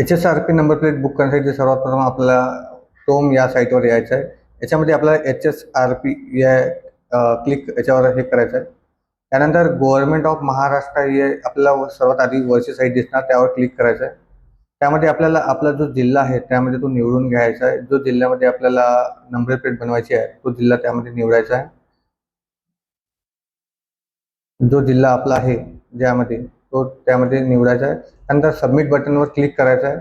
H S R P number plate book करण्यासाठी सर्वात प्रथम आपल्याला टोम या साईटवर यायचं आहे. याच्यामध्ये आपल्याला एच एस आर पी या क्लिक याच्यावर हे करायचं आहे. त्यानंतर गव्हर्नमेंट ऑफ महाराष्ट्र हे आपल्याला सर्वात आधी वरची साईट दिसणार त्यावर क्लिक करायचं आहे. त्यामध्ये आपल्याला आपला जो जिल्हा आहे त्यामध्ये तो निवडून घ्यायचा आहे. जो जिल्ह्यामध्ये आपल्याला नंबर प्लेट बनवायची आहे तो जिल्हा त्यामध्ये निवडायचा आहे. जो जिल्हा आपला आहे ज्यामध्ये तो त्यामध्ये निवडायचा आहे. त्यानंतर सबमिट बटनवर क्लिक करायचं आहे.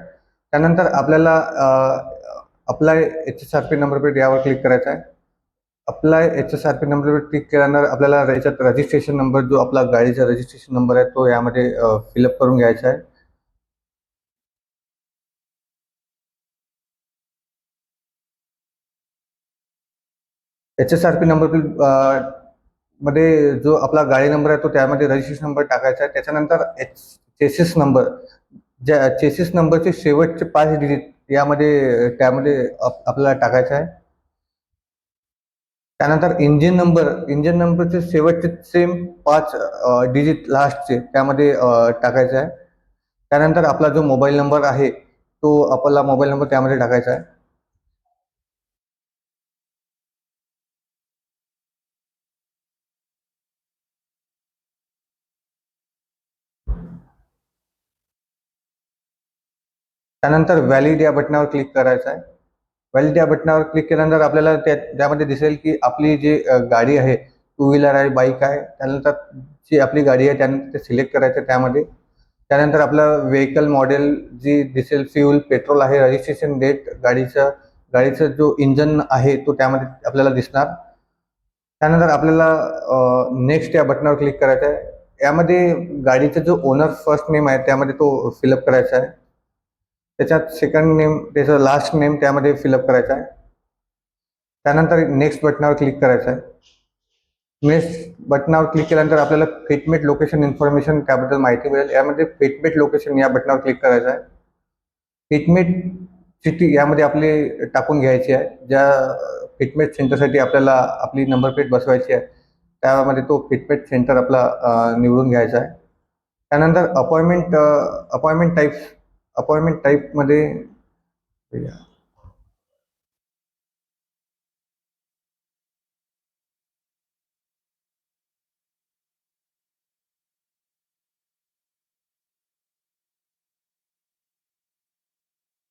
त्यानंतर आपल्याला apply H S R P number plate यावर क्लिक करायचं आहे. Apply H S R P number plate click केल्यानंतर आपल्याला याच्यात रजिस्ट्रेशन नंबर जो आपला गाडीचा रजिस्ट्रेशन नंबर आहे तो यामध्ये फिलअप करून घ्यायचा आहे. H S R P number plate मध्ये जो आपला गाडी नंबर आहे तो त्यामध्ये रजिस्ट्रेशन नंबर टाकायचा आहे. त्याच्यानंतर एच चेसिस नंबर ज्या चेसिस नंबरचे शेवटचे पाच डिजिट यामध्ये त्यामध्ये आप- आपल्याला टाकायचं आहे. त्यानंतर इंजिन नंबर इंजिन नंबरचे शेवटचे सेम पाच डिजिट लास्टचे त्यामध्ये टाकायचं आहे. त्यानंतर आपला जो मोबाईल नंबर आहे तो आपला मोबाईल नंबर त्यामध्ये टाकायचा आहे. त्यानंतर व्हॅलिड या बटनावर क्लिक करायचं आहे. व्हॅलिड या बटनावर क्लिक केल्यानंतर आपल्याला त्या त्यामध्ये दिसेल की आपली जी गाडी आहे टू व्हीलर आहे बाईक आहे त्यानंतर जी आपली गाडी आहे त्यानंतर ते सिलेक्ट करायचं त्यामध्ये. त्यानंतर आपलं व्हेकल मॉडेल जी दिसेल फ्यूल पेट्रोल आहे रजिस्ट्रेशन डेट गाडीचं गाडीचं जो इंजन आहे तो त्यामध्ये आपल्याला दिसणार. त्यानंतर आपल्याला नेक्स्ट या बटनावर क्लिक करायचं आहे. यामध्ये गाडीचा जो ओनर फर्स्ट नेम आहे त्यामध्ये तो फिलअप करायचा आहे. त्याच्यात सेकंड नेम त्याचं लास्ट नेम त्यामध्ये फिलअप करायचा आहे. त्यानंतर नेक्स्ट बटनावर क्लिक करायचं आहे. नेक्स्ट बटनावर क्लिक केल्यानंतर आपल्याला फिटमेट लोकेशन इन्फॉर्मेशन त्याबद्दल माहिती मिळेल. यामध्ये फिटमेट लोकेशन या बटनावर क्लिक करायचं आहे. फिटमेट सिटी यामध्ये आपली टाकून घ्यायची आहे. ज्या फिटमेट सेंटरसाठी आपल्याला आपली नंबर प्लेट बसवायची आहे त्यामध्ये तो फिटमेट सेंटर आपला निवडून घ्यायचा आहे. त्यानंतर अपॉइंटमेंट अपॉइंटमेंट टाईप अपॉइंटमेंट टाईपमध्ये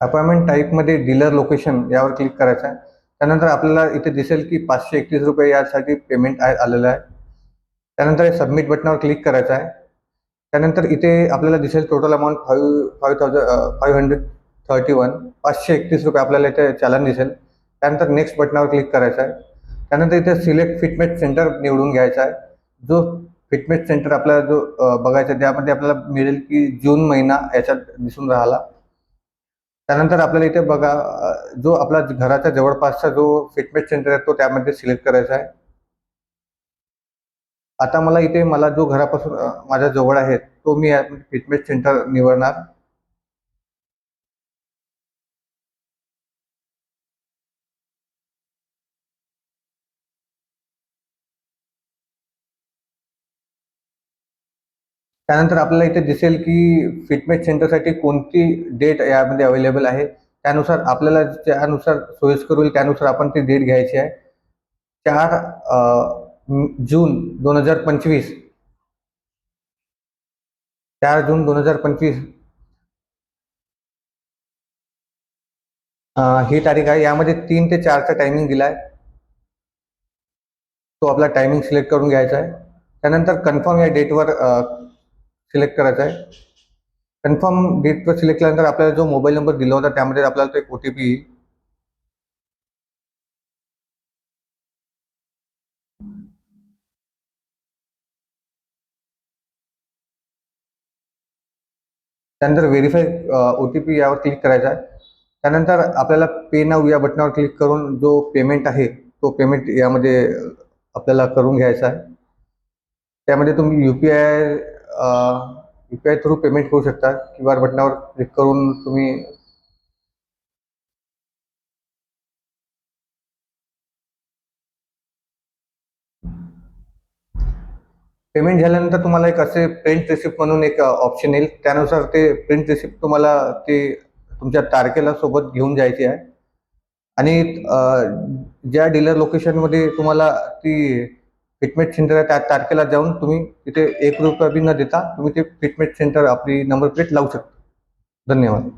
अपॉइंटमेंट टाईपमध्ये डीलर लोकेशन यावर क्लिक करायचं आहे. त्यानंतर आपल्याला इथे दिसेल की पाचशे एकतीस रुपये यासाठी पेमेंट आलेलं आहे. त्यानंतर सबमिट बटनावर क्लिक करायचं आहे. त्यानंतर इथे आपल्याला दिसेल total amount five five thousand five hundred thirty one पाचशे एकतीस रुपये आपल्याला इथे चालन दिसेल. त्यानंतर नेक्स्ट बटनावर क्लिक करायचं आहे. त्यानंतर इथे सिलेक्ट फिटमेट सेंटर निवडून घ्यायचा आहे. जो फिटमेट सेंटर आपल्याला जो बघायचा आहे त्यामध्ये आपल्याला मिळेल की जून महिना याच्यात दिसून राहिला. त्यानंतर आपल्याला इथे बघा जो आपला घराच्या जवळपासचा जो फिटमेट सेंटर आहे तो त्यामध्ये सिलेक्ट करायचा आहे. आता मला इथे मला जो घरापासून माझ्या जवळ आहे तो मी फिटनेस सेंटर निवडणार. त्यानंतर आपल्याला इथे दिसेल की फिटनेस सेंटरसाठी कोणती डेट यामध्ये अवेलेबल आहे. त्यानुसार आपल्याला त्यानुसार सोयीस्कर होईल त्यानुसार आपण ती डेट घ्यायची आहे. चार जून दोन हजार पंचवीस. चार जून दोन हजार पंचवीस. ही तारीख आहे. यामध्ये तीन ते चारचा टायमिंग दिला आहे तो आपला टायमिंग सिलेक्ट करून घ्यायचा आहे. त्यानंतर कन्फर्म या डेटवर सिलेक्ट करायचा आहे. कन्फर्म डेटवर सिलेक्ट केल्यानंतर आपल्याला जो मोबाईल नंबर दिला होता त्यामध्ये आपल्याला तो एक ओ टी पी येईल. त्यानंतर व्हेरीफाय ओ टी पी यावर क्लिक करायचा आहे. त्यानंतर आपल्याला पे नाव या बटनावर क्लिक करून जो पेमेंट आहे तो पेमेंट यामध्ये आपल्याला करून घ्यायचा आहे. त्यामध्ये तुम्ही U P I U P I through payment करू शकता. क्यू आर बटनावर क्लिक करून तुम्ही पेमेंट झाल्यानंतर तुम्हाला एक असे प्रिंट रिसिप्ट म्हणून एक ऑप्शन येईल. त्यानुसार ते प्रिंट रिसिप्ट तुम्हाला ते तुमच्या तारखेला सोबत घेऊन जायची आहे. आणि ज्या डीलर लोकेशनमध्ये तुम्हाला ती फिटमेट सेंटर आहे त्या तारखेला जाऊन तुम्ही तिथे एक रुपया बी न देता तुम्ही ते फिटमेट सेंटर आपली नंबर प्लेट लावू शकता. धन्यवाद.